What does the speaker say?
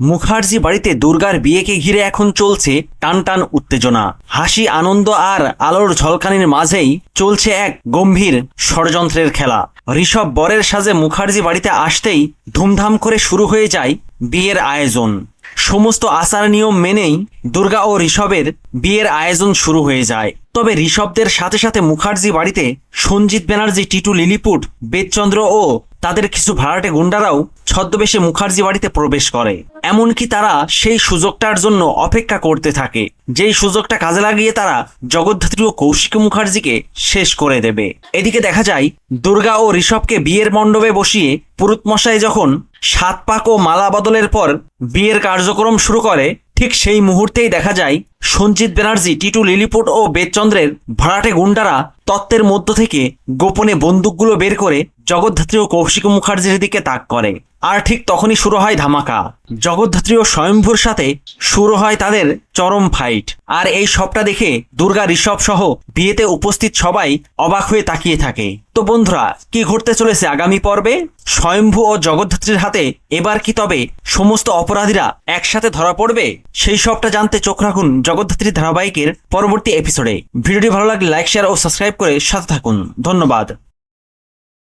মুখার্জি বাড়িতে দুর্গার বিয়েকে ঘিরে এখন চলছে টান টান উত্তেজনা। হাসি, আনন্দ আর আলোর ঝলকানির মাঝেই চলছে এক গম্ভীর ষড়যন্ত্রের খেলা। ঋষভ বরের সাজে মুখার্জি বাড়িতে আসতেই ধুমধাম করে শুরু হয়ে যায় বিয়ের আয়োজন। সমস্ত আচার নিয়ম মেনেই দুর্গা ও ঋষভের বিয়ের আয়োজন শুরু হয়ে যায়। তবে ঋষভদের সাথে সাথে মুখার্জি বাড়িতে সঞ্জিত ব্যানার্জি, টিটু লিলিপুট, বেদচন্দ্র ও তাদের কিছু ভাড়াটে গুন্ডারাও ছদ্মবেশে মুখার্জি বাড়িতে প্রবেশ করে। এমনকি তারা সেই সুযোগটার জন্য অপেক্ষা করতে থাকে, যেই সুযোগটা কাজে লাগিয়ে তারা জগদ্ধাত্রী ও কৌশিক মুখার্জিকে শেষ করে দেবে। এদিকে দেখা যায়, দুর্গা ও ঋষভকে বিয়ের মণ্ডপে বসিয়ে পুরুতমশাই যখন সাত পাক ও মালা বদলের পর বিয়ের কার্যক্রম শুরু করে, ঠিক সেই মুহূর্তেই দেখা যায়, সঞ্জিত ব্যানার্জি, টিটু লিলিপুট ও বেদচন্দ্রের ভাড়াটে গুন্ডারা তত্ত্বের মধ্য থেকে গোপনে বন্দুকগুলো বের করে জগদ্ধাত্রী ও কৌশিক মুখার্জির দিকে তাক করে। আর ঠিক তখনই শুরু হয় ধামাকা। জগদ্ধাত্রী ও স্বয়ম্ভুর সাথে শুরু হয় তাদের চরম ফাইট আর এই সবটা দেখে দুর্গা ঋষভ সহ বিয়েতে উপস্থিত সবাই অবাক হয়ে তাকিয়ে থাকে। তো বন্ধুরা, কি ঘটতে চলেছে আগামী পর্বে? স্বয়ম্ভু ও জগদ্ধাত্রীর হাতে এবার কি তবে সমস্ত অপরাধীরা একসাথে ধরা পড়বে? সেই সবটা জানতে চোখ রাখুন জগদ্ধাত্রী ধারাবাহিকের পরবর্তী এপিসোডে ভিডিওটি ভালো লাগলে লাইক শেয়ার ও সাবস্ক্রাইব করে সাথে থাকুন। ধন্যবাদ।